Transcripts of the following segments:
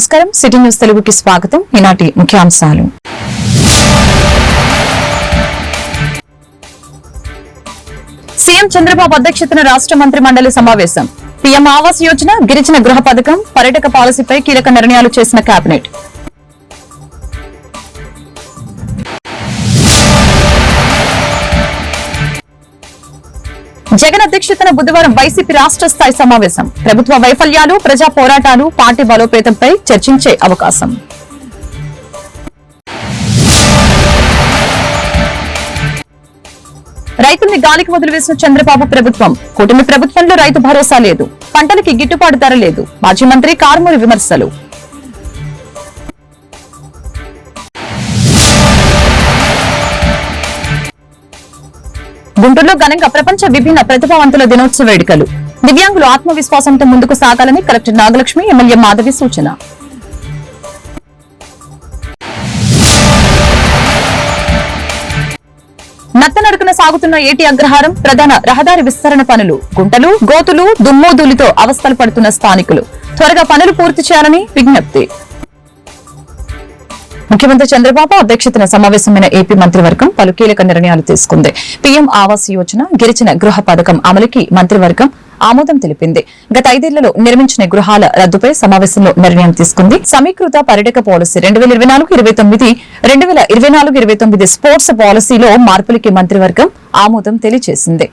నమస్కారం. City news తెలుగుకి స్వాగతం. ఈనాటి ముఖ్యాంశాలు. సీఎం చంద్రబాబు అధ్యక్షతన రాష్ట్ర మంత్రి మండలి సమావేశం. పీఎం ఆవాస్ యోజన గిరిజన గృహ పథకం పర్యాటక పాలసీపై కీలక నిర్ణయాలు చేసిన కేబినెట్. జగన్ అధ్యక్షతన బుధవారం వైసీపీ రాష్ట్ర స్థాయి సమావేశం. ప్రభుత్వ వైఫల్యాలు ప్రజా పోరాటాలు పార్టీ బలోపేతంపై చర్చించే అవకాశం. రైతుల్ని గాలికి వదిలివేసిన చంద్రబాబు ప్రభుత్వం. కూటమి ప్రభుత్వంలో రైతు భరోసా లేదు. పంటలకి గిట్టుబాటు ధర లేదు. మాజీ మంత్రి కారుమూరి విమర్శలు. గుంటూరులో ఘనంగా ప్రపంచ విభిన్న ప్రతిభావంతుల దినోత్సవ వేడుకలు. దివ్యాంగులు ఆత్మవిశ్వాసంతో ముందుకు సాగాలని కలెక్టర్ నాగలక్ష్మి ఎమ్మెల్యే మాధవి సూచన. నత్తనడుకున సాగుతున్న ఏటి అగ్రహారం ప్రధాన రహదారి విస్తరణ పనులు. గుంటలు గోతులు దుమ్మోదూలితో అవస్థలు పడుతున్న స్థానికులు. త్వరగా పనులు పూర్తి చేయాలని విజ్ఞప్తి. ముఖ్యమంత్రి చంద్రబాబు అధ్యక్షతన సమావేశమైన ఏపీ మంత్రివర్గం పలు కీలక నిర్ణయాలు తీసుకుంది. పీఎం ఆవాస్ యోజన గిరిజన గృహ పథకం అమలుకి మంత్రివర్గం ఆమోదం తెలిపింది. గత ఐదేళ్ళలో నిర్మించిన గృహాల రద్దుపై సమావేశంలో నిర్ణయం తీసుకుంది. సమీకృత పర్యాటక పాలసీ రెండు వేల ఇరవై నాలుగు ఇరవై తొమ్మిది రెండు వేల ఇరవై నాలుగు ఇరవై తొమ్మిది స్పోర్ట్స్ పాలసీలో మార్పులకి మంత్రివర్గం ఆమోదం తెలియజేసింది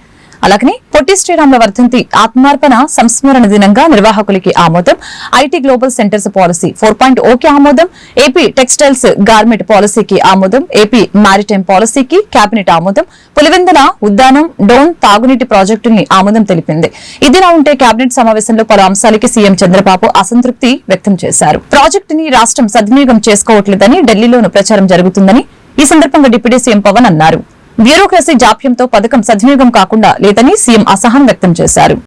అలాగనే పొట్టి శ్రీరాముల వర్ధంతి ఆత్మార్పణ సంస్మరణ దినంగా నిర్వాహకులకి ఆమోదం. IT global centres policy four point okay ఆమోదం. ఏపీ టెక్స్టైల్స్ గార్మెంట్ పాలసీకి ఆమోదం. ఏపీ మారిటైమ్ పాలసీకి కేబినెట్ ఆమోదం. పులివెందన ఉద్దానం డోన్ తాగునీటి ప్రాజెక్టుని ఆమోదం తెలిపింది. ఇదిలా ఉంటే కేబినెట్ సమావేశంలో పలు అంశాలకి సీఎం చంద్రబాబు అసంతృప్తి వ్యక్తం చేశారు. ప్రాజెక్టుని రాష్ట్రం సద్వినియోగం చేసుకోవట్లేదని ఢిల్లీలోనూ ప్రచారం జరుగుతుందని ఈ సందర్భంగా డిప్యూటీ సీఎం పవన్ అన్నారు. బ్యూరోక్రసీ జాప్యంతో పథకం సద్వినియోగం కాకుండా లేదని సీఎం అసహనం వ్యక్తం చేశారు.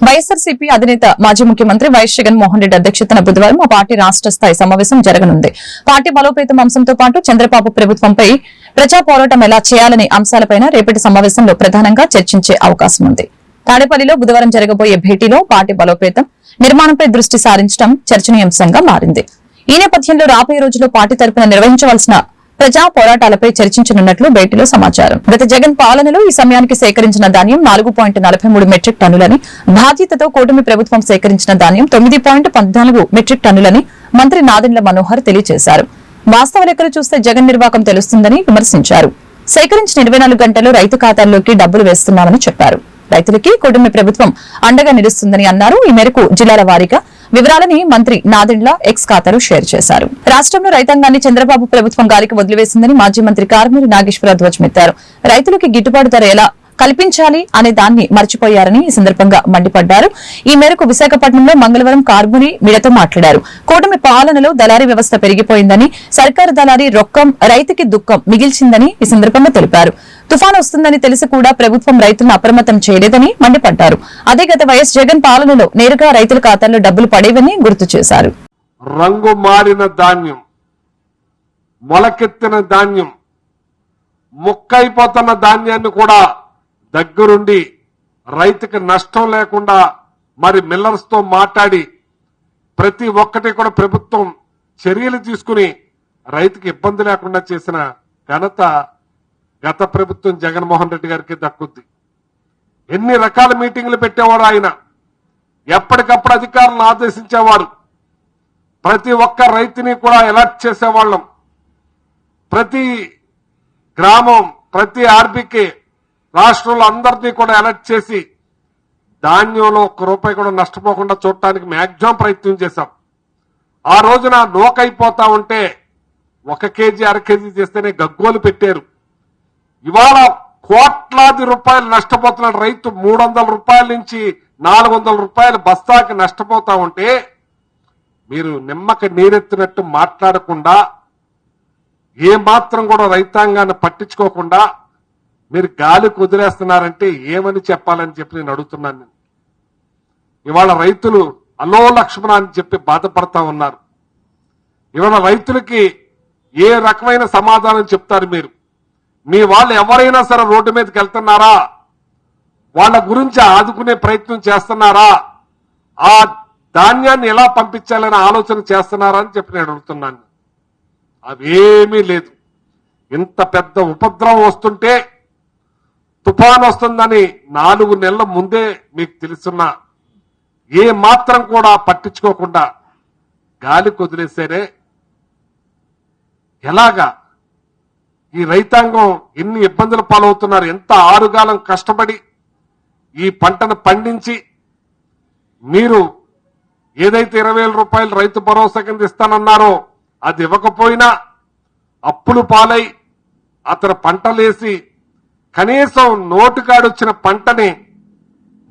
వైఎస్ఆర్సీపీ అధినేత మాజీ ముఖ్యమంత్రి వైఎస్ జగన్మోహన్ రెడ్డి అధ్యక్షతన బుధవారం ఆ పార్టీ రాష్ట్ర స్థాయి సమావేశం జరగనుంది. పార్టీ బలోపేతం అంశంతో పాటు చంద్రబాబు ప్రభుత్వంపై ప్రజా పోరాటం ఎలా చేయాలనే అంశాలపైన రేపటి సమావేశంలో ప్రధానంగా చర్చించే అవకాశం ఉంది తాడేపల్లిలో బుధవారం జరగబోయే భేటీలో పార్టీ బలోపేతం. నిర్మాణంపై దృష్టి సారించడం చర్చనీయాంశంగా మారింది. ఈ నేపథ్యంలో రాబోయే రోజుల్లో పార్టీ తరపున నిర్వహించవలసిన ప్రజా పోరాటాలపై చర్చించనున్నట్లు భేటీలో సమాచారం. గత జగన్ పాలనలో ఈ సమయానికి సేకరించిన ధాన్యం నాలుగు పాయింట్ నలభై మూడు మెట్రిక్ టన్నులని బాధ్యతతో కూటమి ప్రభుత్వం సేకరించిన ధాన్యం తొమ్మిది పాయింట్ పద్నాలుగు మెట్రిక్ టన్నులని మంత్రి నాదెండ్ల మనోహర్ తెలియజేశారు. వాస్తవ లెక్కలు చూస్తే జగన్ నిర్వాకం తెలుస్తుందని విమర్శించారు. సేకరించిన ఇరవై నాలుగు గంటల్లో రైతు ఖాతాల్లోకి డబ్బులు వేస్తున్నామని చెప్పారు. రైతులకి కుటుంబ ప్రభుత్వం అండగా నిలుస్తుందని అన్నారు. ఈ మేరకు జిల్లాల వారీగా వివరాలని మంత్రి నాదెండ్ల ఎక్స్ ఖాతాలో షేర్ చేశారు. రాష్ట్రంలో రైతాంగాన్ని చంద్రబాబు ప్రభుత్వం గాలికి వదిలివేసిందని మాజీ మంత్రి కారుమూరి నాగేశ్వరరావు ధ్వజమెత్తారు. రైతులకి గిట్టుబాటు ధర ఎలా కల్పించాలి అనే దాన్ని మర్చిపోయారని ఈ సందర్భంగా మండిపడ్డారు. ఈ మేరకు విశాఖపట్నంలో మంగళవారం కార్ముని మీడియాతో మాట్లాడారు. కూటమి పాలనలో దళారీ వ్యవస్థ పెరిగిపోయిందని సర్కారు దళారీ రొక్కం రైతుకి దుఃఖం మిగిల్చిందని ఈ సందర్భంగా తెలిపారు. తుఫాను వస్తుందని తెలిసి కూడా ప్రభుత్వం రైతులను అప్రమత్తం చేయలేదని మండిపడ్డారు. అదే గత వైఎస్ జగన్ పాలనలో నేరుగా రైతుల ఖాతాల్లో డబ్బులు పడేవని గుర్తు చేశారు. రంగు మారిన ధాన్యం మొలకెత్తిన ధాన్యం ముక్కైపోతున్న ధాన్యాన్ని కూడా దగ్గరుండి రైతుకి నష్టం లేకుండా మరి మిల్లర్స్తో మాట్లాడి ప్రతి ఒక్కటి కూడా ప్రభుత్వం చర్యలు తీసుకుని రైతుకి ఇబ్బంది లేకుండా చేసిన ఘనత గత ప్రభుత్వం జగన్మోహన్ రెడ్డి గారికి దక్కుద్ది. ఎన్ని రకాల మీటింగ్లు పెట్టేవాడు ఆయన? ఎప్పటికప్పుడు అధికారులను ఆదేశించేవారు ప్రతి ఒక్క రైతుని కూడా అలర్ట్ చేసేవాళ్ళం. ప్రతి గ్రామం ప్రతి ఆర్బీకే రాష్ట్రంలో అందరినీ కూడా అలర్ట్ చేసి ధాన్యంలో ఒక్క రూపాయి కూడా నష్టపోకుండా చూడటానికి మ్యాక్సిమం ప్రయత్నం చేశాం. ఆ రోజున నోకైపోతా ఉంటే ఒక కేజీ అర కేజీ చేస్తేనే గగ్గోలు పెట్టారు. ఇవాళ కోట్లాది రూపాయలు నష్టపోతున్న రైతు. మూడు వందల రూపాయల నుంచి నాలుగు వందల రూపాయలు బస్తాకి నష్టపోతా ఉంటే మీరు నిమ్మక నీరెత్తినట్టు మాట్లాడకుండా ఏ మాత్రం కూడా రైతాంగాన్ని పట్టించుకోకుండా మీరు గాలి కుదిరేస్తున్నారంటే ఏమని చెప్పాలని చెప్పి నేను అడుగుతున్నాను నేను. ఇవాళ రైతులు అలో లక్ష్మణ అని చెప్పి బాధపడతా ఉన్నారు. ఇవాళ రైతులకి ఏ రకమైన సమాధానం చెప్తారు మీరు? మీ వాళ్ళు ఎవరైనా సరే రోడ్డు మీదకి వెళ్తున్నారా? వాళ్ళ గురించి ఆదుకునే ప్రయత్నం చేస్తున్నారా? ఆ ధాన్యాన్ని ఎలా పంపించాలనే ఆలోచన చేస్తున్నారా అని చెప్పి నేను అడుగుతున్నాను. అవేమీ లేదు. ఇంత పెద్ద ఉపద్రవం వస్తుంటే తుఫాన్ వస్తుందని నాలుగు నెలల ముందే మీకు తెలుసున్నా. ఏ మాత్రం కూడా పట్టించుకోకుండా గాలి కుదిలేసేనే ఎలాగా ఈ రైతాంగం ఎన్ని ఇబ్బందులు పాలవుతున్నారు ఎంత ఆరుగాలం కష్టపడి ఈ పంటను పండించి మీరు ఏదైతే ఇరవై వేల రూపాయలు రైతు భరోసా కింద ఇస్తానన్నారో అది ఇవ్వకపోయినా అప్పులు పాలై అతను పంటలేసి కనీసం నోటుకాడొచ్చిన పంటని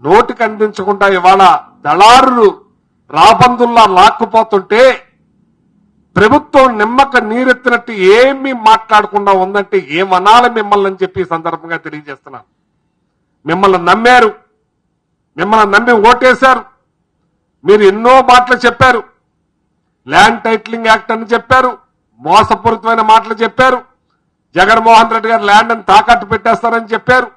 నోటికి అందించకుండా ఇవాళ దళారులు రాబందుల్లా లాక్కుపోతుంటే ప్రభుత్వం నిమ్మక నీరెత్తినట్టు ఏమీ మాట్లాడకుండా ఉందంటే ఏమనాలి మిమ్మల్ని అని చెప్పి సందర్భంగా తెలియజేస్తున్నాను మిమ్మల్ని నమ్మారు. మిమ్మల్ని నమ్మి ఓటేశారు. మీరు ఎన్నో మాటలు చెప్పారు. ల్యాండ్ టైటిలింగ్ యాక్ట్ అని చెప్పారు. మోసపూరితమైన మాటలు చెప్పారు. జగన్మోహన్ రెడ్డి గారు ల్యాండ్ అని తాకట్టు పెట్టేస్తారని చెప్పారు.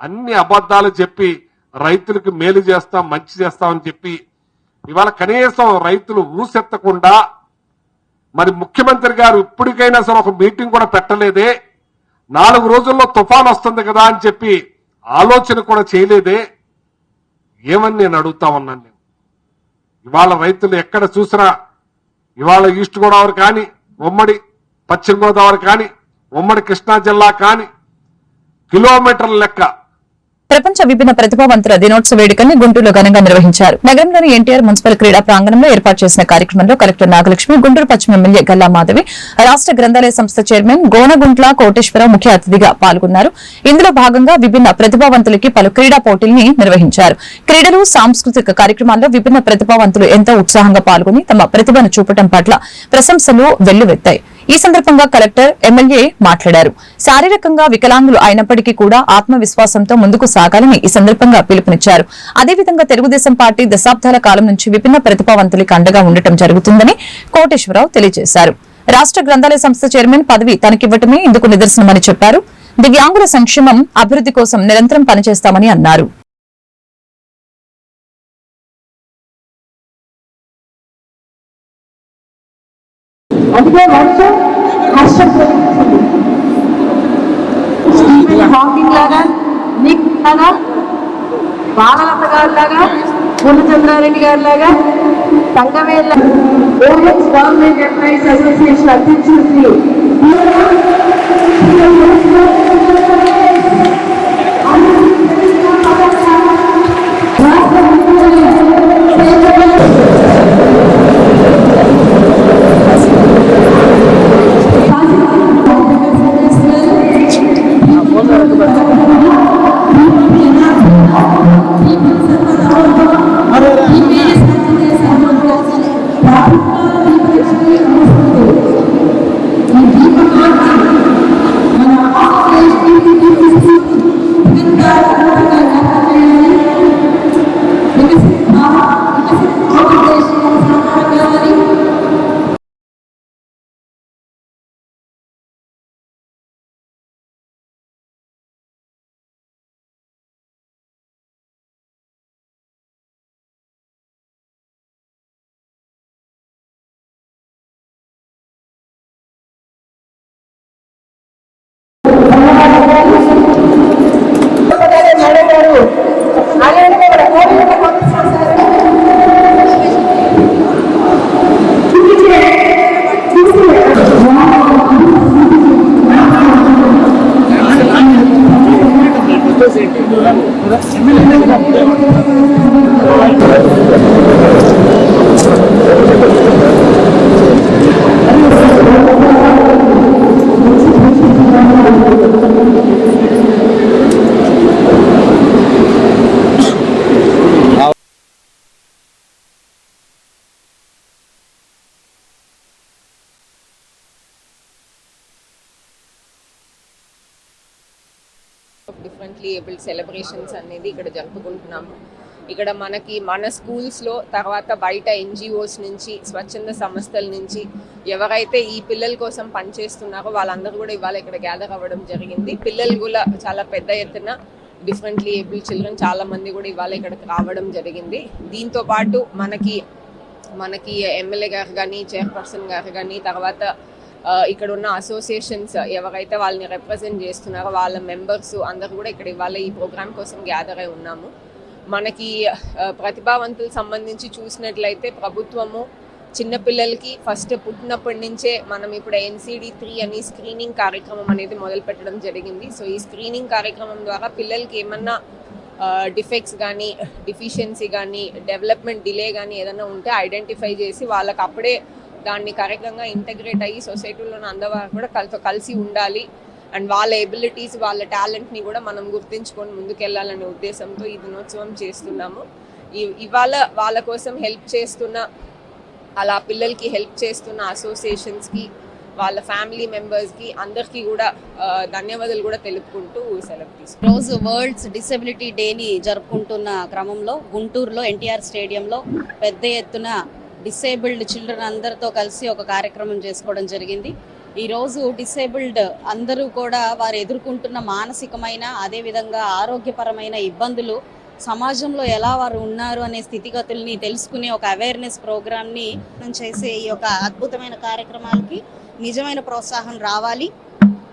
అన్ని అబద్ధాలు చెప్పి రైతులకు మేలు చేస్తాం మంచి చేస్తామని చెప్పి ఇవాళ కనీసం రైతులు ఊసెత్తకుండా మరి ముఖ్యమంత్రి గారు ఇప్పటికైనా సరే ఒక మీటింగ్ కూడా పెట్టలేదే. నాలుగు రోజుల్లో తుఫాన్ వస్తుంది కదా అని చెప్పి ఆలోచన కూడా చేయలేదే. ఏమని నేను అడుగుతా ఉన్నాను నేను. ఇవాళ రైతులు ఎక్కడ చూసినా ఇవాళ ఈస్ట్ గోదావరి కానీ ఉమ్మడి పశ్చిమ గోదావరి కానీ ఉమ్మడి కృష్ణా జిల్లా కానీ కిలోమీటర్ల లెక్క ప్రపంచ విభిన్న ప్రతిభావంతుల దినోత్సవ వేడుకల్ని గుంటూరులో ఘనంగా నిర్వహించారు. నగరంలోని ఎన్టీఆర్ మున్సిపల్ క్రీడా ప్రాంగణంలో ఏర్పాటు చేసిన కార్యక్రమంలో కలెక్టర్ నాగలక్ష్మి గుంటూరు పశ్చిమ ఎమ్మెల్యే గల్లా మాధవి రాష్ట గ్రంథాలయ సంస్థ చైర్మన్ గోనగుంట్ల కోటేశ్వరరావు ముఖ్య అతిథిగా పాల్గొన్నారు. ఇందులో భాగంగా విభిన్న ప్రతిభావంతులకి పలు క్రీడా పోటీల్ని నిర్వహించారు. క్రీడలు సాంస్కృతిక కార్యక్రమాల్లో విభిన్న ప్రతిభావంతులు ఎంతో ఉత్సాహంగా పాల్గొని తమ ప్రతిభను చూపటం పట్ల ప్రశంసలు వెల్లువెత్తాయి. ఈ సందర్భంగా కలెక్టర్ ఎమ్మెల్యే మాట్లాడారు. శారీరకంగా వికలాంగులు అయినప్పటికీ కూడా ఆత్మవిశ్వాసంతో ముందుకు సాగాలని ఈ సందర్భంగా పిలుపునిచ్చారు. అదేవిధంగా తెలుగుదేశం పార్టీ దశాబ్దాల కాలం నుంచి విభిన్న ప్రతిభావంతులకి అండగా ఉండటం జరుగుతుందని కోటేశ్వరరావు తెలియజేశారు. రాష్ట గ్రంథాలయ సంస్థ చైర్మన్ పదవి తనకివ్వటమే ఇందుకు నిదర్శనమని చెప్పారు. దివ్యాంగుల సంక్షేమం అభివృద్ధి కోసం నిరంతరం పనిచేస్తామని అన్నారు. అందుకే వర్షం హర్షం హాకింగ్ లాగా నిక్ లాగా బాలలత గారి లాగా పూర్ణచంద్రారెడ్డి గారి లాగా Sangamella O S government employees association అధ్యక్షుడు శ్రీ డిఫరెంట్లీ సెలబ్రేషన్స్ అనేది ఇక్కడ జరుపుకుంటున్నాము. ఇక్కడ మనకి మన స్కూల్స్లో తర్వాత బయట ఎన్జిఓస్ నుంచి స్వచ్ఛంద సంస్థల నుంచి ఎవరైతే ఈ పిల్లల కోసం పనిచేస్తున్నారో వాళ్ళందరూ కూడా ఇవాళ ఇక్కడ గ్యాదర్ అవ్వడం జరిగింది. పిల్లలు కూడా చాలా పెద్ద ఎత్తున డిఫరెంట్లీ ఏబుల్ చిల్డ్రన్ చాలా మంది కూడా ఇవాళ ఇక్కడికి రావడం జరిగింది. దీంతో పాటు మనకి మనకి ఎమ్మెల్యే గారు కానీ చైర్పర్సన్ గారు కానీ తర్వాత ఇక్కడ ఉన్న అసోసియేషన్స్ ఎవరైతే వాళ్ళని రిప్రజెంట్ చేస్తున్నారో వాళ్ళ మెంబర్స్ అందరు కూడా ఇక్కడ ఇవాళ ఈ ప్రోగ్రామ్ కోసం గ్యాదర్ అయి ఉన్నాము. మనకి ప్రతిభావంతులు సంబంధించి చూసినట్లయితే ప్రభుత్వము చిన్నపిల్లలకి ఫస్ట్ పుట్టినప్పటి నుంచే మనం ఇప్పుడు ఎన్సిడి త్రీ అని స్క్రీనింగ్ కార్యక్రమం అనేది మొదలు పెట్టడం జరిగింది. సో ఈ స్క్రీనింగ్ కార్యక్రమం ద్వారా పిల్లలకి ఏమన్నా డిఫెక్ట్స్ కానీ డిఫిషియన్సీ కానీ డెవలప్మెంట్ డిలే కానీ ఏదైనా ఉంటే ఐడెంటిఫై చేసి వాళ్ళకి అప్పుడే దాన్ని కరెక్ట్గా ఇంటగ్రేట్ అయ్యి సొసైటీలో అందవారు కూడా కలితో కలిసి ఉండాలి. అండ్ వాళ్ళ ఎబిలిటీస్ వాళ్ళ టాలెంట్ని కూడా మనం గుర్తించుకొని ముందుకెళ్ళాలనే ఉద్దేశంతో ఈ దినోత్సవం చేస్తున్నాము. ఇవాళ వాళ్ళ కోసం హెల్ప్ చేస్తున్న అలా పిల్లలకి హెల్ప్ చేస్తున్న అసోసియేషన్స్కి వాళ్ళ ఫ్యామిలీ మెంబర్స్కి అందరికీ కూడా ధన్యవాదాలు కూడా తెలుపుకుంటూ సెలవు తీసుకు రోజు వరల్డ్స్ డిసెబిలిటీ డేని జరుపుకుంటున్న క్రమంలో గుంటూరులో ఎన్టీఆర్ స్టేడియంలో పెద్ద ఎత్తున డిసేబుల్డ్ చిల్డ్రన్ అందరితో కలిసి ఒక కార్యక్రమం చేసుకోవడం జరిగింది. ఈరోజు డిసేబుల్డ్ అందరూ కూడా వారు ఎదుర్కొంటున్న మానసికమైన అదేవిధంగా ఆరోగ్యపరమైన ఇబ్బందులు సమాజంలో ఎలా వారు ఉన్నారు అనే స్థితిగతుల్ని తెలుసుకునే ఒక అవేర్నెస్ ప్రోగ్రామ్ని చేసే ఈ యొక్క అద్భుతమైన కార్యక్రమాలకి నిజమైన ప్రోత్సాహం రావాలి.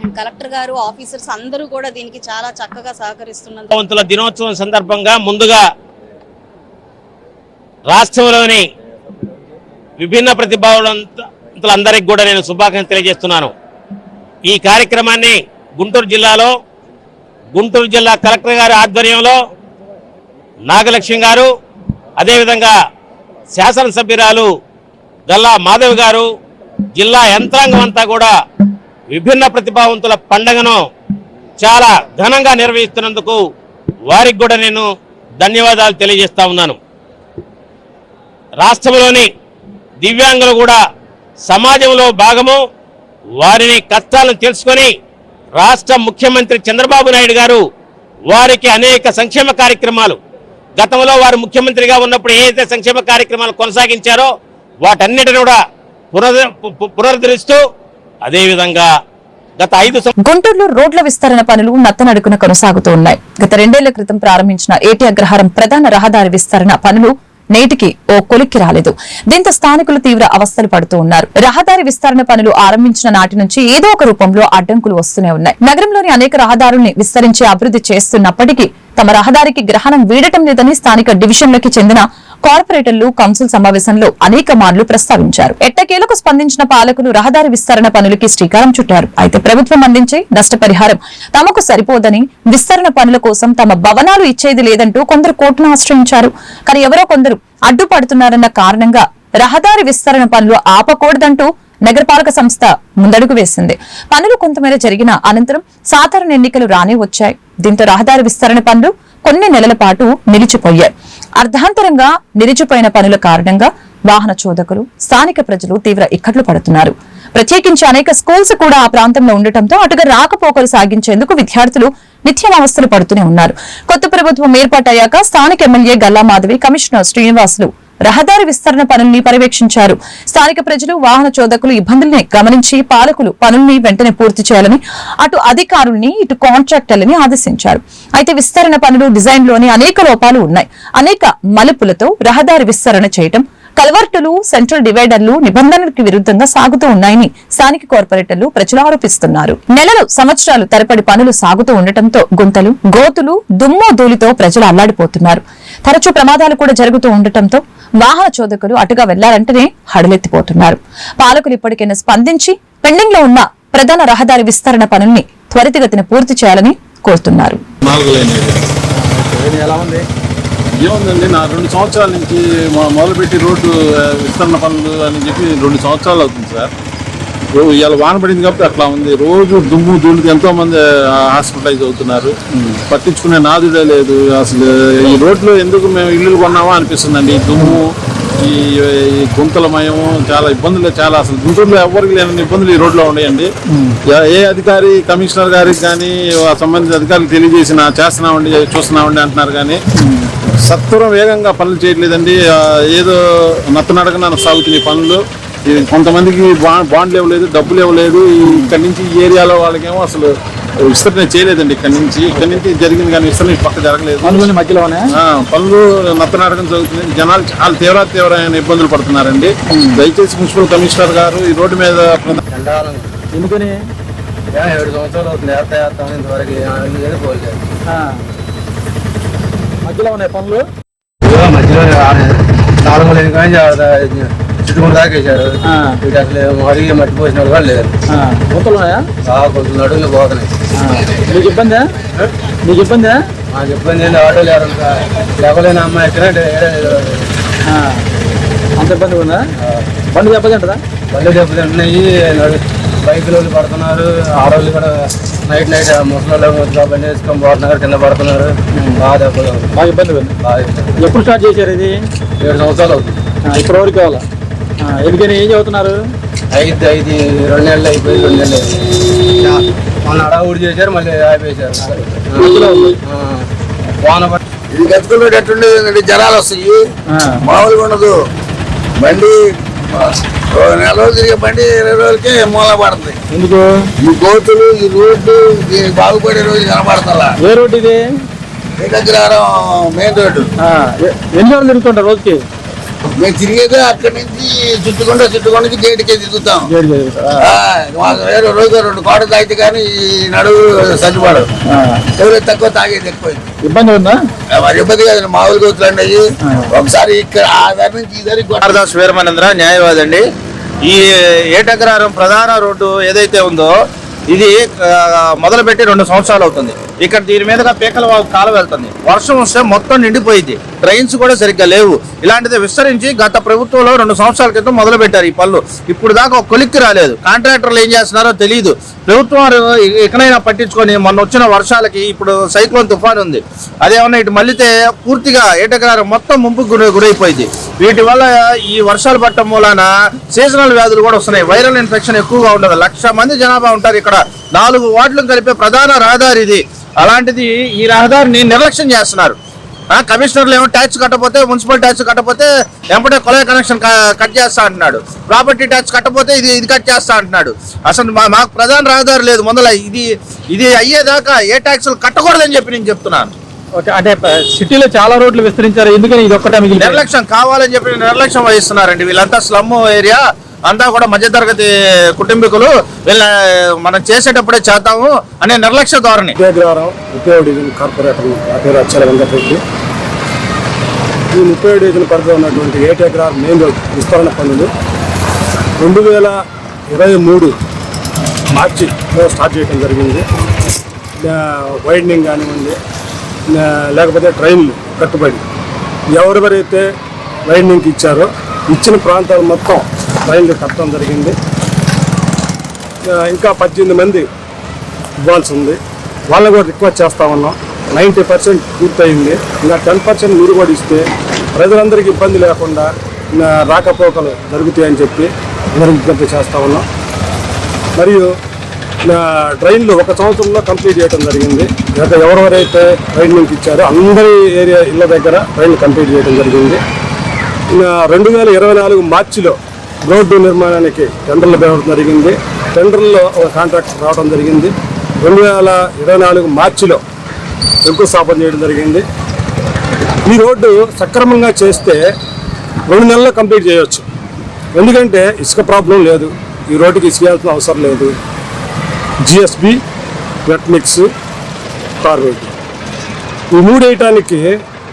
అండ్ కలెక్టర్ గారు ఆఫీసర్స్ అందరూ కూడా దీనికి చాలా చక్కగా సహకరిస్తున్నారు వంతుల దినోత్సవం సందర్భంగా ముందుగా రాష్ట్రంలోని విభిన్న ప్రతిభావంతులందరికీ కూడా నేను శుభాకాంక్షలు తెలియజేస్తున్నాను. ఈ కార్యక్రమాన్ని గుంటూరు జిల్లాలో గుంటూరు జిల్లా కలెక్టర్ గారి ఆధ్వర్యంలో నాగలక్ష్మి గారు అదేవిధంగా శాసనసభ్యురాలు గల్లా మాధవ్ గారు జిల్లా యంత్రాంగం అంతా కూడా విభిన్న ప్రతిభావంతుల పండుగను చాలా ఘనంగా నిర్వహిస్తున్నందుకు వారికి కూడా నేను ధన్యవాదాలు తెలియజేస్తా ఉన్నాను. రాష్ట్రంలోని దివ్యాంగులు కూడా సమాజంలో భాగము. వారిని కష్టాలను తెలుసుకొని రాష్ట్ర ముఖ్యమంత్రి చంద్రబాబు నాయుడు గారు వారికి అనేక సంక్షేమ కార్యక్రమాలు గతంలో వారు ముఖ్యమంత్రిగా ఉన్నప్పుడు ఏదైతే సంక్షేమ కార్యక్రమాలు కొనసాగించారో వాటన్నిటిని కూడా పునరు పు- పునరుద్ధరిస్తూ అదేవిధంగా గత ఐదు గుంటూరులో రోడ్ల విస్తరణ పనులు నత్తనడుకున కొనసాగుతూ ఉన్నాయి. గత రెండేళ్ళ క్రితం ప్రారంభించిన ఏటి అగ్రహారం ప్రధాన రహదారి విస్తరణ పనులు నేటికి ఓ కొలిక్కి రాలేదు. దీంతో స్థానికులు తీవ్ర అవస్థలు పడుతూ ఉన్నారు. రహదారి విస్తరణ పనులు ఆరంభించిన నాటి నుంచి ఏదో ఒక రూపంలో అడ్డంకులు వస్తూనే ఉన్నాయి. నగరంలోని అనేక రహదారుల్ని విస్తరించి అభివృద్ధి చేస్తున్నప్పటికీ తమ రహదారికి గ్రహణం వీడటం లేదని స్థానిక డివిజన్లకి చెందిన కార్పొరేటర్లు కౌన్సిల్ సమావేశంలో అనేక మార్లు ప్రస్తావించారు. ఎట్టకేలకు స్పందించిన పాలకులు రహదారి విస్తరణ పనులకి శ్రీకారం చుట్టారు. అయితే ప్రభుత్వం అందించే నష్టపరిహారం తమకు సరిపోదని విస్తరణ పనుల కోసం తమ భవనాలు ఇచ్చేది లేదంటూ కొందరు కోర్టును ఆశ్రయించారు. కానీ ఎవరో కొందరు అడ్డుపడుతున్నారన్న కారణంగా రహదారి విస్తరణ పనులు ఆపకూడదంటూ నగరపాలక సంస్థ ముందడుగు వేసింది. పనులు కొంతమేర జరిగిన అనంతరం సాధారణ ఎన్నికలు రానే వచ్చాయి. దీంతో రహదారి విస్తరణ పనులు కొన్ని నెలల పాటు నిలిచిపోయాయి. అర్ధాంతరంగా నిలిచిపోయిన పనుల కారణంగా వాహన చోదకులు స్థానిక ప్రజలు తీవ్ర ఇక్కట్లు పడుతున్నారు. ప్రత్యేకించి అనేక స్కూల్స్ కూడా ఆ ప్రాంతంలో ఉండటంతో అటుగా రాకపోకలు సాగించేందుకు విద్యార్థులు నిత్యం అవస్థలు పడుతూనే ఉన్నారు. కొత్త ప్రభుత్వం ఏర్పాటయ్యాక స్థానిక ఎమ్మెల్యే గల్లా మాధవి కమిషనర్ శ్రీనివాసులు రహదారి విస్తరణ పనుల్ని పర్యవేక్షించారు. స్థానిక ప్రజలు వాహన చోదకులు ఇబ్బందుల్ని గమనించి పాలకులు పనుల్ని వెంటనే పూర్తి చేయాలని అటు అధికారుల్ని ఇటు కాంట్రాక్టర్లని ఆదేశించారు. అయితే విస్తరణ పనులు డిజైన్లోని అనేక లోపాలు ఉన్నాయి. అనేక మలుపులతో రహదారి విస్తరణ చేయటం కల్వర్టులు సెంట్రల్ డివైడర్లు నిబంధనలకు విరుద్ధంగా సాగుతూ ఉన్నాయని స్థానిక కార్పొరేటర్లు ప్రజలు ఆరోపిస్తున్నారు. నెలలు సంవత్సరాలు తరపడి పనులు సాగుతూ ఉండటంతో గుంతలు గోతులు దుమ్ము ధూళితో ప్రజలు అల్లాడిపోతున్నారు. తరచూ ప్రమాదాలు కూడా జరుగుతూ ఉండటంతో వాహన చోదకులు అటుగా వెళ్ళాలంటేనే హడలెత్తిపోతున్నారు. పాలకులు ఇప్పటికైనా స్పందించి పెండింగ్లో ఉన్న ప్రధాన రహదారి విస్తరణ పనుల్ని త్వరితగతిన పూర్తి చేయాలని కోరుతున్నారు. ఏముందండి? నా రెండు సంవత్సరాల నుంచి మొదలుపెట్టి రోడ్డు విస్తరణ పనులు అని చెప్పి రెండు సంవత్సరాలు అవుతుంది సార్. ఇవాళ వాన పడింది కాబట్టి అట్లా ఉంది. రోజు దుమ్ము ధూళికి ఎంతోమంది హాస్పిటలైజ్ అవుతున్నారు. పట్టించుకునే నాదుడే లేదు. అసలు ఈ రోడ్లో ఎందుకు మేము ఇల్లు కొన్నామా అనిపిస్తుందండి. ఈ దుమ్ము ఈ గుంతల గుంతలమయము చాలా ఇబ్బందులు చాలా అసలు గుంటూరులో ఎవరికి లేని ఇబ్బందులు ఈ రోడ్లో ఉన్నాయండి. ఏ- అధికారి కమిషనర్ గారికి కానీ సంబంధిత అధికారులకు తెలియజేసిన చేస్తున్నామండి చూస్తున్నామండి అంటున్నారు కానీ సత్వరం వేగంగా పనులు చేయట్లేదండి. ఏదో నత్తనడకన సాగుతున్నాయి పనులు. ఇది కొంతమందికి బా- బాండ్లు ఇవ్వలేదు డబ్బులు ఇవ్వలేదు. ఇక్కడి నుంచి ఈ ఏరియాలో వాళ్ళకేమో అసలు విస్తరణ చేయలేదండి ఇక్కడ నుంచి. ఇక్కడ నుంచి జరిగింది కానీ విస్తరణ పక్క జరగలేదు. పనులని మధ్యలోనే ఆ, పనులు నత్తనాటకం జరుగుతుంది జనాలు చాలా తీవ్ర తీవ్రమైన ఇబ్బందులు పడుతున్నారండి. దయచేసి మున్సిపల్ కమిషనర్ గారు ఈ రోడ్డు మీద ఎందుకని? ఏడు సంవత్సరాలు అవుతుంది. ఇంతవరకు. మధ్యలో ఉన్నాయి పనులు? మధ్యలో నాలుగు లేని కానీ చుట్టుకుంటూ దాకేశారు. ఇటు అసలు అడిగి మట్టి పోసిన వాళ్ళు లేరు. గుంతలు ఉన్నాయా? కొంచెం నడువులు పోతున్నాయి. నీకు ఇబ్బందా నీకు ఇబ్బందా మాకు ఇబ్బంది ఏంటి ఆటో లేరు లేవలేని అమ్మాయి ఎక్కడ. అంత ఇబ్బంది ఉందా? బండి దెబ్బతింటదా బళ్ళు దెబ్బతింటున్నాయి బైకులు వాళ్ళు పడుతున్నారు. ఆడవాళ్ళు కూడా నైట్ నైట్ ముసలి బండి వేసుకొని పోతున్నారు కింద పడుతున్నారు. బాగా దెబ్బలు బాగా ఇబ్బంది బాగా. ఎప్పుడు స్టార్ట్ చేశారు ఇది? ఏడు సంవత్సరాలు అవుతుంది. ఆ, ఇప్పటి వరకు కావాలా? ఎందుకని ఏం చదువుతున్నారు? ఐదు ఐదు రెండు నెలలు అయిపోయి రెండు నెలలు అయిపోయి. మొన్న అడవుడు చేశారు మళ్ళీ ఆపేశారు వాన ఇది గతుకులు ఎట్టుండేది జనాలు వస్తాయి. మామూలుగా ఉండదు. బండి నెల రోజులు తిరిగే బండి ఇరవై రోజులకే మూల పడుతుంది. ఎందుకు? ఈ గోతులు ఈ రోడ్డు దీనికి బాగుపడే రోజు కనబడతా ఏ రోడ్డు ఇది? Ekagraharam main road. ఎన్ని రోజులు తిరుగుతుంటారు రోజుకి? మేము తిరిగేదే అక్కడి నుంచి చుట్టుకుంటా చుట్టుకుంట నుంచి గేటుకే తిరుగుతాం. మాకు వేరే రోజు రెండు కోట తాగితే కానీ ఈ నడువు సరిపడదు. ఆ. ఎవరైతే తక్కువ తాగేది ఎక్కువ ఇబ్బంది ఉందా? మరి ఇబ్బంది కాదు మామూలు గోతులు అండి ఒకసారి ఇక్కడ ఆ దారి నుంచి ఈ కొట్ట- భారదాస్ వీరమనేంద్ర న్యాయవాది అండి ఈ ఏటగ్రహారం ప్రధాన రోడ్డు ఏదైతే ఉందో ఇది మొదలుపెట్టి రెండు సంవత్సరాలు అవుతుంది. ఇక్కడ దీని మీదుగా పీకల కాలు కాలం వెళ్తుంది. వర్షం వస్తే మొత్తం నిండిపోయింది. ట్రైన్స్ కూడా సరిగ్గా లేవు. ఇలాంటిది విస్తరించి గత ప్రభుత్వంలో రెండు సంవత్సరాల క్రితం మొదలు పెట్టారు ఈ పనులు. ఇప్పుడు దాకా కొలిక్కి రాలేదు. కాంట్రాక్టర్లు ఏం చేస్తున్నారో తెలియదు ప్రభుత్వం ఎక్కడైనా పట్టించుకొని మొన్న వచ్చిన వర్షాలకి ఇప్పుడు సైక్లోన్ తుఫాన్ ఉంది. అదేమన్నా ఇటు మళ్ళీతే పూర్తిగా ఏటగ్రహారం మొత్తం ముంపుకు గురైపోయింది. వీటి వల్ల ఈ వర్షాలు పట్టడం మూలాన సీజనల్ వ్యాధులు కూడా వస్తున్నాయి. వైరల్ ఇన్ఫెక్షన్ ఎక్కువగా ఉండదు. లక్ష మంది జనాభా ఉంటారు ఇక్కడ. నాలుగు వార్డులు కలిపే ప్రధాన రహదారి ఇది. అలాంటిది ఈ రహదారిని నిర్లక్ష్యం చేస్తున్నారు. ఆ, కమిషనర్లు ఏమో ట్యాక్స్ కట్టపోతే మున్సిపల్ ట్యాక్స్ కట్టకపోతే వెంపటే కొలయ కనెక్షన్ కట్ చేస్తా అంటున్నాడు. ప్రాపర్టీ ట్యాక్స్ కట్టపోతే ఇది ఇది కట్ చేస్తా అంటున్నాడు. అసలు మా మాకు ప్రధాన రహదారి లేదు. ముందల ఇది ఇది అయ్యేదాకా ఏ ట్యాక్సులు కట్టకూడదని చెప్పి నేను చెప్తున్నాను. ఓకే అంటే సిటీలో చాలా రోడ్లు విస్తరించారు ఎందుకని ఇది ఒక్కటే మిగిలి నిర్లక్ష్యం కావాలని చెప్పి నిర్లక్ష్యం వహిస్తున్నారండి. వీళ్ళంతా స్లమ్ ఏరియా అంతా కూడా మధ్యతరగతి కుటుంబీకులు వీళ్ళ మనం చేసేటప్పుడే చేద్దాము అనే నిర్లక్ష్య ధోరణి. విద్యాగ్రహారం ముప్పై డివిజన్ కార్పొరేటర్ నా పేరు అచ్చల వెంకటరెడ్డి ఈ ముప్పై డివిజన్ పరిధిలో ఉన్నటువంటి ఏటెగ్రహార్ మెయిన్ రోడ్ విస్తరణ పనులు రెండు వేల ఇరవై మూడు మార్చిలో స్టార్ట్ చేయడం జరిగింది. వైడనింగ్ కానివ్వండి లేకపోతే ట్రైన్లు కట్టుబడి ఎవరెవరైతే వైడనింగ్కి ఇచ్చారో ఇచ్చిన ప్రాంతాలు మొత్తం ట్రైన్లు కట్టడం జరిగింది. ఇంకా పద్దెనిమిది మంది ఇవ్వాల్సి ఉంది. వాళ్ళని కూడా రిక్వెస్ట్ చేస్తా ఉన్నాం. నైంటీ పర్సెంట్ పూర్తయింది. ఇంకా టెన్ పర్సెంట్ మీరు కూడా ఇస్తే ప్రజలందరికీ ఇబ్బంది లేకుండా రాకపోకలు జరుగుతాయని చెప్పి అందరం విజ్ఞప్తి చేస్తా ఉన్నాం. మరియు ట్రైన్లు ఒక సంవత్సరంలో కంప్లీట్ చేయడం జరిగింది. గత ఎవరెవరైతే ట్రైనింగ్ ఇచ్చారో అందరి ఏరియా ఇళ్ళ దగ్గర ట్రైన్లు కంప్లీట్ చేయడం జరిగింది. రెండు వేల ఇరవై నాలుగు మార్చిలో రోడ్డు నిర్మాణానికి టెండర్లు పెట్టడం జరిగింది. టెండర్లో ఒక కాంట్రాక్ట్ రావడం జరిగింది. రెండు వేల ఇరవై నాలుగు మార్చిలో శంకుస్థాపన చేయడం జరిగింది. ఈ రోడ్డు సక్రమంగా చేస్తే రెండు నెలల్లో కంప్లీట్ చేయవచ్చు ఎందుకంటే ఇసుక ప్రాబ్లం లేదు. ఈ రోడ్డుకి ఇసుక అవసరం లేదు. జిఎస్బి వెట్ మిక్స్ కార్ ఈ మూడు వేయటానికి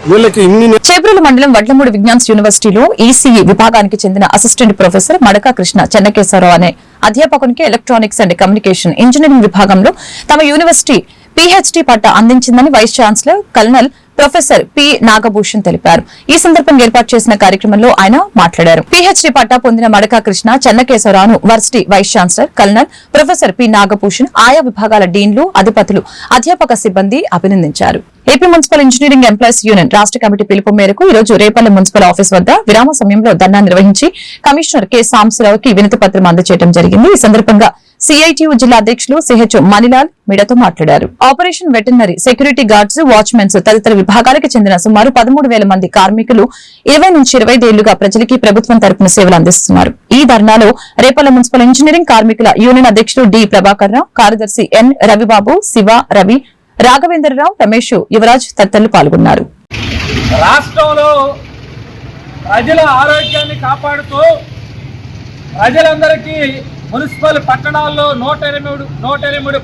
వీళ్ళకి ఇన్ని చేబ్రోలు మండలం వడ్లమూడి విజ్ఞాన్స్ యూనివర్సిటీలో ఈసీఈ విభాగానికి చెందిన అసిస్టెంట్ ప్రొఫెసర్ మడకా కృష్ణ చెన్నకేశ్వరరావు అనే అధ్యాపకునికి ఎలక్ట్రానిక్స్ అండ్ కమ్యూనికేషన్ ఇంజనీరింగ్ విభాగంలో తమ యూనివర్సిటీ పీహెచ్డీ పట్ట అందించిందని vice chancellor colonel professor P Nagabhushan తెలిపారు. ఈ సందర్భంగా ఏర్పాటు చేసిన కార్యక్రమంలో ఆయన మాట్లాడారు. పిహెచ్డి పట్టా పొందిన మడకా Krishna చెన్నకేశవరావును varsity vice chancellor colonel professor P Nagabhushan ఆయా విభాగాల డీన్లు అధిపతులు అధ్యాపక సిబ్బంది అభినందించారు. AP municipal engineering employees union రాష్ట్ర కమిటీ పిలుపు మేరకు ఈ రోజు రేపల్లి మున్సిపల్ ఆఫీస్ వద్ద విరామ సమయంలో ధర్నా నిర్వహించి కమిషనర్ కె. సాంబశివరావుకి వినతి పత్రం అందజేయడం జరిగింది. ఈ సందర్భంగా సిఐటియు జిల్లా అధ్యక్షులు సిహెచ్ మణిలాల్ మీడియాతో మాట్లాడారు. Operation veterinary security guards watchmens తదితర విభాగాలకు చెందిన సుమారు పదమూడు వేల మంది కార్మికులు ఇరవై నుంచి ఇరవై ఏళ్ళుగా ప్రజలకి ప్రభుత్వం తరపున సేవలు అందిస్తున్నారు. ఈ ధర్నాలో రేపల్ల మున్సిపల్ ఇంజనీరింగ్ కార్మికుల యూనియన్ అధ్యక్షులు డి. ప్రభాకర్ రావు కార్యదర్శి ఎన్. రవిబాబు శివ రవి రాఘవేంద్రరావు రమేష్ యువరాజ్ తదితరులు పాల్గొన్నారు. రాష్ట్రంలో ప్రజల ఆరోగ్యాన్ని కాపాడుతూ ప్రజలందరికీ మున్సిపల్ పట్టణాల్లో నూట ఎనిమిది నూట ఎనిమిది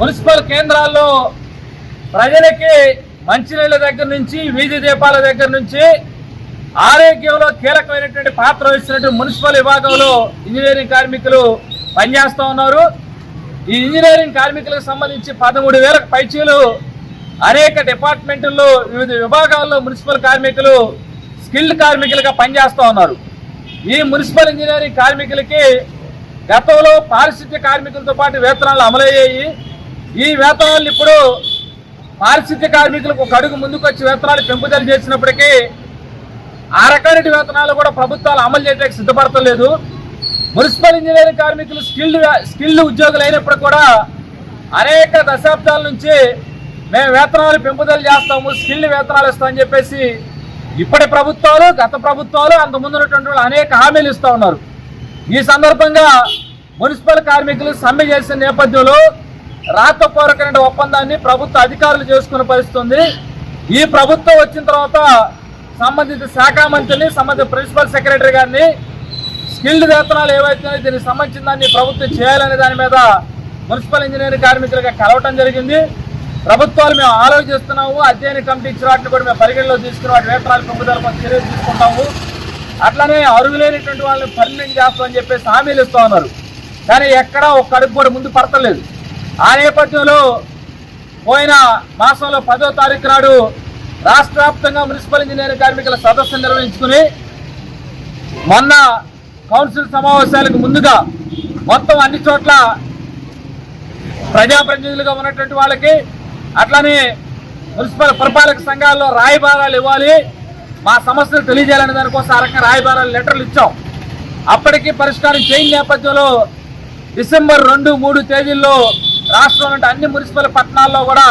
మున్సిపల్ కేంద్రాల్లో ప్రజలకి మంచినీళ్ళ దగ్గర నుంచి వీధి దీపాల దగ్గర నుంచి ఆరోగ్యంలో కీలకమైనటువంటి పాత్ర వహిస్తున్నటువంటి మున్సిపల్ విభాగంలో ఇంజనీరింగ్ కార్మికులు పనిచేస్తూ ఉన్నారు. ఈ ఇంజనీరింగ్ కార్మికులకు సంబంధించి పదమూడు వేలకు పైచీలు అనేక డిపార్ట్మెంట్ల్లో వివిధ విభాగాల్లో మున్సిపల్ కార్మికులు స్కిల్డ్ కార్మికులుగా పనిచేస్తూ ఉన్నారు. ఈ మున్సిపల్ ఇంజనీరింగ్ కార్మికులకి గతంలో పారిశుద్ధ్య కార్మికులతో పాటు వేతనాలు అమలయ్యాయి. ఈ వేతనాలు ఇప్పుడు పారిశుద్ధ్య కార్మికులకు ఒక అడుగు ముందుకు వచ్చి వేతనాలు పెంపుదల చేసినప్పటికీ ఆ రకమైన వేతనాలు కూడా ప్రభుత్వాలు అమలు చేయడానికి సిద్ధపడతలేదు మున్సిపల్ ఇంజనీరింగ్ కార్మికులు స్కిల్డ్ స్కిల్డ్ ఉద్యోగులు అయినప్పుడు కూడా అనేక దశాబ్దాల నుంచి మేము వేతనాలు పెంపుదల చేస్తాము స్కిల్డ్ వేతనాలు ఇస్తామని చెప్పేసి ఇప్పటి ప్రభుత్వాలు గత ప్రభుత్వాలు అంత ముందున్నటువంటి వాళ్ళు అనేక హామీలు ఇస్తూ ఉన్నారు. ఈ సందర్భంగా మున్సిపల్ కార్మికులు సమ్మె చేసిన నేపథ్యంలో రాతపూర్వకమైన ఒప్పందాన్ని ప్రభుత్వ అధికారులు చేసుకున్న పరిస్థితుంది ఈ ప్రభుత్వం వచ్చిన తర్వాత సంబంధిత శాఖ మంత్రిని సంబంధిత ప్రిన్సిపల్ సెక్రటరీ గారిని స్కిల్డ్ వేతనాలు ఏవైతే దీనికి సంబంధించిన దాన్ని ప్రభుత్వం చేయాలనే దాని మీద మున్సిపల్ ఇంజనీరింగ్ కార్మికులుగా కలవటం జరిగింది. ప్రభుత్వాలు మేము ఆలోచిస్తున్నాము. అధ్యయన కమిటీ ఇచ్చిన వాటిని కూడా మేము పరిగణలో తీసుకుని వాటి వేతనాలు పెంపుదల చర్యలు తీసుకుంటాము. అట్లనే అరుగులేనటువంటి వాళ్ళని పర్మనెంట్ చేస్తామని చెప్పేసి హామీలు ఇస్తూ ఉన్నారు. కానీ ఎక్కడా ఒక్క అడుగు కూడా ముందు పడతలేదు. ఆ నేపథ్యంలో పోయిన మాసంలో పదో తారీఖు నాడు రాష్ట్ర వ్యాప్తంగా మున్సిపల్ ఇంజనీరింగ్ కార్మికుల సదస్సు నిర్వహించుకుని మొన్న కౌన్సిల్ సమావేశాలకు ముందుగా మొత్తం అన్ని చోట్ల ప్రజాప్రతినిధులుగా ఉన్నటువంటి వాళ్ళకి అట్లానే మున్సిపల్ పరిపాలక సంఘాల్లో రాయబారాలు ఇవ్వాలి. మా సమస్యలు తెలియజేయాలనే దానికోసం ఆ రకంగా రాయబారాలు లెటర్లు ఇచ్చాం. అప్పటికీ పరిష్కారం చేయని నేపథ్యంలో డిసెంబర్ రెండు మూడు తేదీల్లో రాష్ట్రంలో అన్ని మున్సిపల్ పట్టణాల్లో కూడా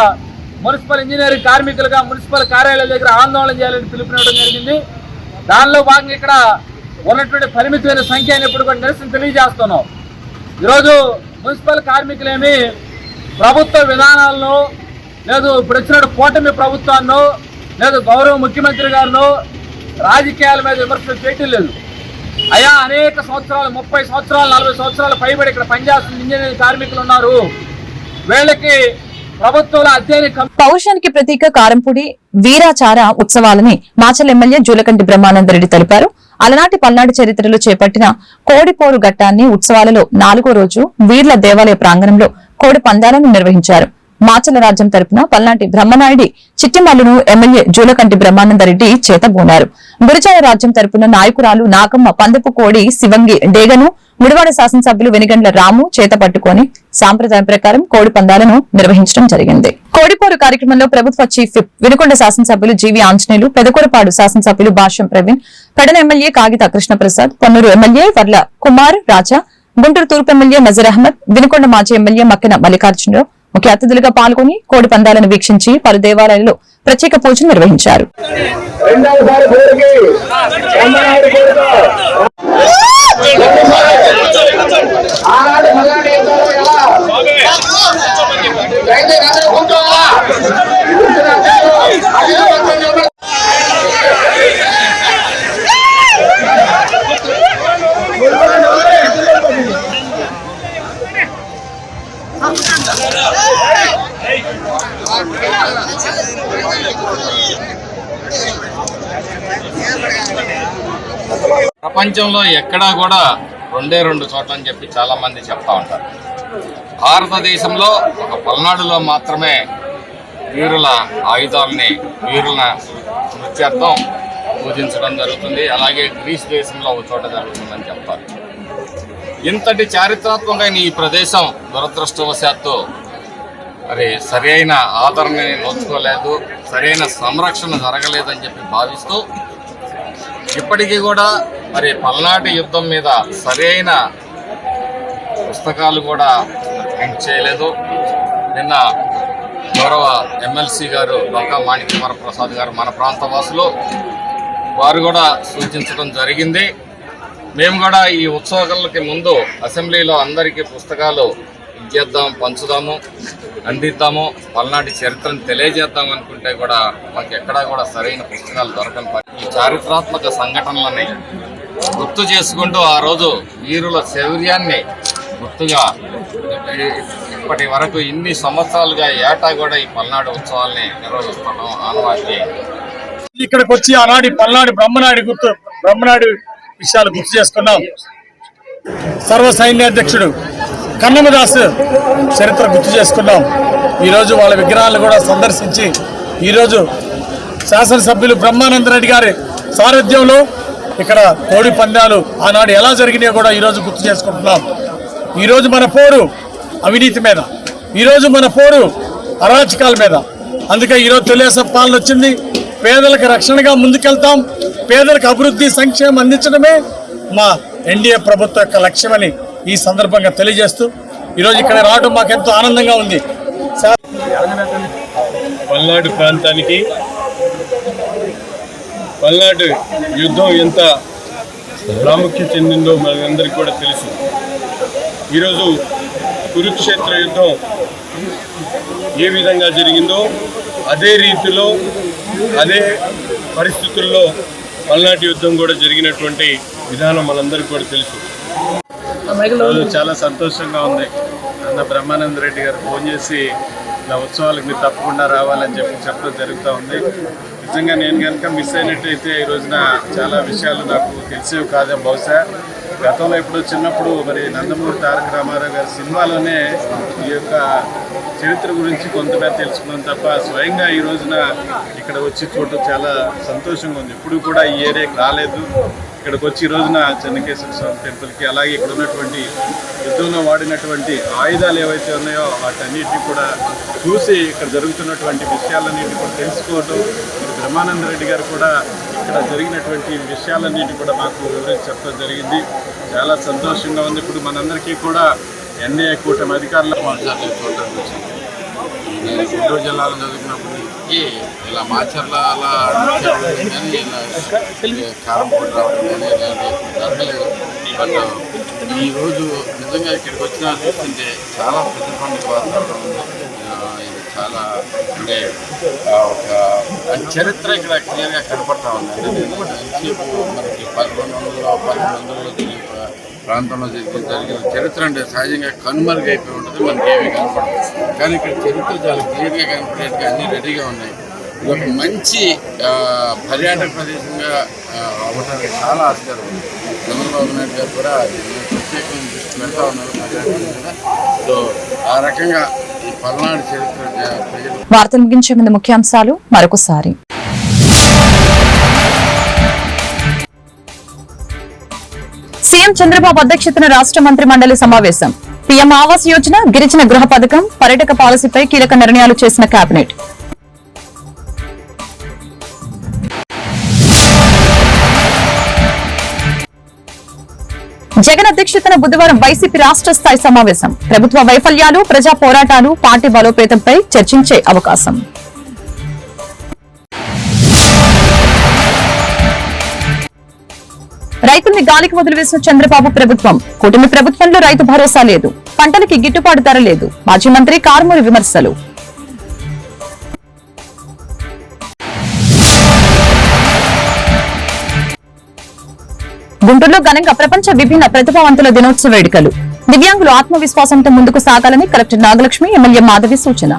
మున్సిపల్ ఇంజనీరింగ్ కార్మికులుగా మున్సిపల్ కార్యాలయాల దగ్గర ఆందోళన చేయాలని పిలుపునడం జరిగింది. దానిలో భాగంగా ఇక్కడ ఉన్నటువంటి పరిమితమైన సంఖ్య అయినప్పుడు కూడా నిరసన తెలియజేస్తున్నాం. ఈరోజు మున్సిపల్ కార్మికులేమి ప్రభుత్వ విధానాలను లేదు ఇప్పుడు వచ్చిన కూటమి ప్రభుత్వాన్నో లేదు గౌరవ ముఖ్యమంత్రి గారినో రాజకీయాల మీద విమర్శలు చేయటం లేదు. అయా అనేక సంవత్సరాలు ముప్పై సంవత్సరాలు నలభై సంవత్సరాలు పైబడి ఇక్కడ పనిచేస్తున్న ఇంజనీరింగ్ కార్మికులు ఉన్నారు. వీళ్ళకి పౌరుషానికి ప్రతీక కారంపూడి వీరాచార ఉత్సవాలని మాచల్ ఎమ్మెల్యే జూలకంటి బ్రహ్మానందరెడ్డి తెలిపారు. అలనాటి పల్నాడు చరిత్రలో చేపట్టిన కోడిపోరు ఘట్టాన్ని ఉత్సవాలలో నాలుగో రోజు వీర్ల దేవాలయ ప్రాంగణంలో కోడి పందాలను నిర్వహించారు. మాచల రాజ్యం తరపున పల్నాటి బ్రహ్మనాయుడి చిట్టిమల్లును ఎమ్మెల్యే జూలకంటి బ్రహ్మానందరెడ్డి చేతబూనారు. గురిజాల రాజ్యం తరపున నాయకురాలు నాగమ్మ పందపు కోడి శివంగి డేగను ముడివాడ శాసనసభ్యులు వెనుగండ్ల రాము చేత పట్టుకుని సాంప్రదాయం ప్రకారం కోడి పందాలను నిర్వహించడం జరిగింది. కోడిపోరు కార్యక్రమంలో ప్రభుత్వ చీఫ్ వినుకొండ శాసనసభ్యులు జీవి ఆంజనేయులు పెదకూరపాడు శాసనసభ్యులు భాష్యం ప్రవీణ్ పెడన ఎమ్మెల్యే కాగిత కృష్ణప్రసాద్ పొన్నూరు ఎమ్మెల్యే వర్ల కుమార్ రాజా గుంటూరు తూర్పు ఎమ్మెల్యే నజర్ అహ్మద్ వినుకొండ మాజీ ఎమ్మెల్యే మక్కిన మల్లికార్జునరావు ముఖ్య అతిథులుగా పాల్గొని కోడి పందాలను వీక్షించి పలు దేవాలయాల్లో ప్రత్యేక పూజలు నిర్వహించారు. రెండవసారి పేరుకి బ్రహ్మనాయుడు పేరుతో ఆనాడు మల్లాడి యుద్ధంలో ఎలా రైతు అందరూ కూర్చోవాలా కూర్చున్నప్పుడు అఖిల పక్షం నిలబడి ప్రపంచంలో ఎక్కడా కూడా రెండే రెండు చోట్ల అని చెప్పి చాలా మంది చెప్తా ఉంటారు. భారతదేశంలో ఒక పల్నాడులో మాత్రమే వీరుల ఆయుధాలని వీరుల నృత్యార్థం పూజించడం జరుగుతుంది. అలాగే గ్రీస్ దేశంలో ఒక చోట జరుగుతుందని చెప్తారు. ఇంతటి చారిత్రాత్మకమైన ఈ ప్రదేశం దురదృష్టవశాత్తు మరి సరైన ఆదరణని నోచుకోలేదు సరైన సంరక్షణ జరగలేదని చెప్పి భావిస్తూ ఇప్పటికీ కూడా మరి పల్నాటి యుద్ధం మీద సరైన పుస్తకాలు కూడా ప్రింట్ చేయలేదు. నిన్న గౌరవ ఎమ్మెల్సీ గారు లోకా మాణిక్యవర ప్రసాద్ గారు మన ప్రాంత వాసులు వారు కూడా సూచించడం జరిగింది. మేము కూడా ఈ ఉత్సవాలకి ముందు అసెంబ్లీలో అందరికీ పుస్తకాలు ఇచ్చేద్దాం పంచుదాము అందిద్దాము పల్నాటి చరిత్రను తెలియజేద్దాం అనుకుంటే కూడా మాకు ఎక్కడా కూడా సరైన పుస్తకాలు దొరకని ఈ చారిత్రాత్మక సంఘటనలని గుర్తు చేసుకుంటూ ఆ రోజు వీరుల శౌర్యాన్ని గుర్తుగా ఇప్పటి వరకు ఇన్ని సంవత్సరాలుగా ఏటా కూడా ఈ పల్నాడు ఉత్సవాల్ని నిర్వహిస్తున్నాం ఆనవాయితీ. ఇక్కడికి వచ్చి ఆనాడి పల్నాడు బ్రహ్మనాడు గుర్తు బ్రహ్మనాడు విషయాలు గుర్తు చేసుకున్నాం. సర్వ సైన్యాధ్యక్షుడు కన్నమదాస్ చరిత్ర గుర్తు చేసుకున్నాం. ఈరోజు వాళ్ళ విగ్రహాలను కూడా సందర్శించి ఈరోజు శాసనసభ్యులు బ్రహ్మానంద రెడ్డి గారి సారథ్యంలో ఇక్కడ కోడి పందాలు ఆనాడు ఎలా జరిగినాయో కూడా ఈరోజు గుర్తు చేసుకుంటున్నాం. ఈరోజు మన పోరు అవినీతి మీద. ఈరోజు మన పోరు అరాచకాల మీద. అందుకే ఈరోజు తెలుగుదేశం పాలన వచ్చింది. పేదలకు రక్షణగా ముందుకెళ్తాం. పేదలకు అభివృద్ధి సంక్షేమం అందించడమే మా ఎన్డీఏ ప్రభుత్వం యొక్క లక్ష్యమని ఈ సందర్భంగా తెలియజేస్తూ ఈరోజు ఇక్కడ రావడం మాకు ఎంతో ఆనందంగా ఉంది. సార్. పల్నాడు ప్రాంతానికి పల్నాడు యుద్ధం ఎంత ప్రాముఖ్యత చెందిందో మనందరికీ కూడా తెలుసు. ఈరోజు కురుక్షేత్ర యుద్ధం ఏ విధంగా జరిగిందో అదే రీతిలో అదే పరిస్థితుల్లో పల్నాటి యుద్ధం కూడా జరిగినటువంటి విధానం మనందరికీ కూడా తెలుసు. ఈరోజు చాలా సంతోషంగా ఉంది. అన్న బ్రహ్మానంద రెడ్డి గారు ఫోన్ చేసి ఇలా ఉత్సవాలకు మీరు తప్పకుండా రావాలని చెప్పి చెప్పడం జరుగుతూ ఉంది. నిజంగా నేను కనుక మిస్ అయినట్టయితే ఈ రోజున చాలా విషయాలు నాకు తెలిసేవి కాదే. బహుశా గతంలో ఇప్పుడు చిన్నప్పుడు మరి నందమూరి తారక రామారావు గారి సినిమాలోనే ఈ యొక్క చరిత్ర గురించి కొంతగా తెలుసుకున్నాం తప్ప స్వయంగా ఈ రోజున ఇక్కడ వచ్చి చూడటం చాలా సంతోషంగా ఉంది. ఇప్పుడు కూడా ఈ ఏరియాకి రాలేదు. ఇక్కడికి వచ్చి ఈ రోజున చెన్నకేశ్వర స్వామి టెంపుల్కి అలాగే ఇక్కడ ఉన్నటువంటి యుద్ధంలో వాడినటువంటి ఆయుధాలు ఏవైతే ఉన్నాయో వాటన్నిటిని కూడా చూసి ఇక్కడ జరుగుతున్నటువంటి విషయాలన్నింటినీ కూడా తెలుసుకోవటం బ్రహ్మానంద రెడ్డి గారు కూడా ఇక్కడ జరిగినటువంటి విషయాలన్నింటినీ కూడా మాకు వివరించి చెప్పడం జరిగింది. చాలా సంతోషంగా ఉంది. ఇప్పుడు మనందరికీ కూడా ఎన్ఏ కూటమి అధికారులు చూడడానికి వచ్చింది గుంటూరు జిల్లాలో చదువుకున్నప్పుడు నుంచి ఇలా మాచర్ల అలా కానీ కారం పొడి రావడం కానీ జరగలేదు. బట్ ఈ నిజంగా ఇక్కడికి వచ్చిన చూస్తుంటే చాలా పెద్ద పండుగ వాతావరణం ఉంది ఇది చాలా అంటే ఒక చరిత్ర ఇక్కడ క్లియర్గా కనపడతా ఉందండి ఎంతసేపు మనకి పదకొండు వందల పన్నెండు వందలలో ప్రాంతంలో జరిగిన జరిగిన చరిత్ర అంటే సహజంగా కనుమరుగైపోయి ఉంటుంది. మనకి ఏమీ కనపడదు. కానీ ఇక్కడ చరిత్ర చాలా క్లియర్గా కనపడేట్టుగా అన్నీ రెడీగా ఉన్నాయి. ఇది ఒక మంచి పర్యాటక ప్రదేశంగా అవ్వడానికి చాలా ఆస్కారం ఉంది. చంద్రబాబు నాయుడు గారు కూడా దీన్ని ప్రత్యేకంగా దృష్టి పెడతా ఉన్నారు పర్యాటకం మీద సో ఆ రకంగా ఈ పల్నాడు చరిత్ర జ- వార్తలు ముగించే ముందు ముఖ్యాంశాలు మరొకసారి. సీఎం చంద్రబాబు అధ్యక్షతన రాష్ట్ర మంత్రి మండలి సమావేశం. పీఎం ఆవాస్ యోజన గిరిజన గృహ పథకం పర్యాటక పాలసీపై కీలక నిర్ణయాలు చేసిన కేబినెట్ జగన్ అధ్యక్షతన బుధవారం వైసీపీ రాష్ట్ర స్థాయి సమావేశం. ప్రభుత్వ వైఫల్యాలు ప్రజా పోరాటాలు పార్టీ బలోపేతంపై చర్చించే అవకాశం. రైతుల్ని గాలికి వదిలివేసిన చంద్రబాబు ప్రభుత్వం. కూటమి ప్రభుత్వంలో రైతు భరోసా లేదు. పంటలకి గిట్టుబాటు ధర లేదు. మాజీ మంత్రి కారుమూరి విమర్శలు. గుంటూరులో ఘనంగా ప్రపంచ విభిన్న ప్రతిభావంతుల దినోత్సవ వేడుకలు. దివ్యాంగులు ఆత్మవిశ్వాసంతో ముందుకు సాగాలని కలెక్టర్ నాగలక్ష్మి ఎమ్మెల్యే మాధవి సూచన.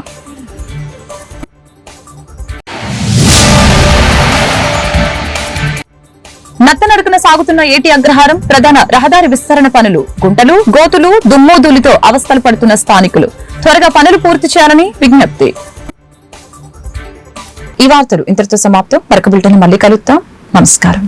నత్తనడుకున సాగుతున్న ఏటి అగ్రహారం ప్రధాన రహదారి విస్తరణ పనులు. గుంటలు గోతులు దుమ్మోదూలితో అవస్థలు పడుతున్న స్థానికులు. త్వరగా పనులు పూర్తి చేయాలని విజ్ఞప్తి. ఈ వార్తలు ఇంతటితో సమాప్తం. మరొక బులెటిన్ మళ్ళీ కలుద్దాం. నమస్కారం.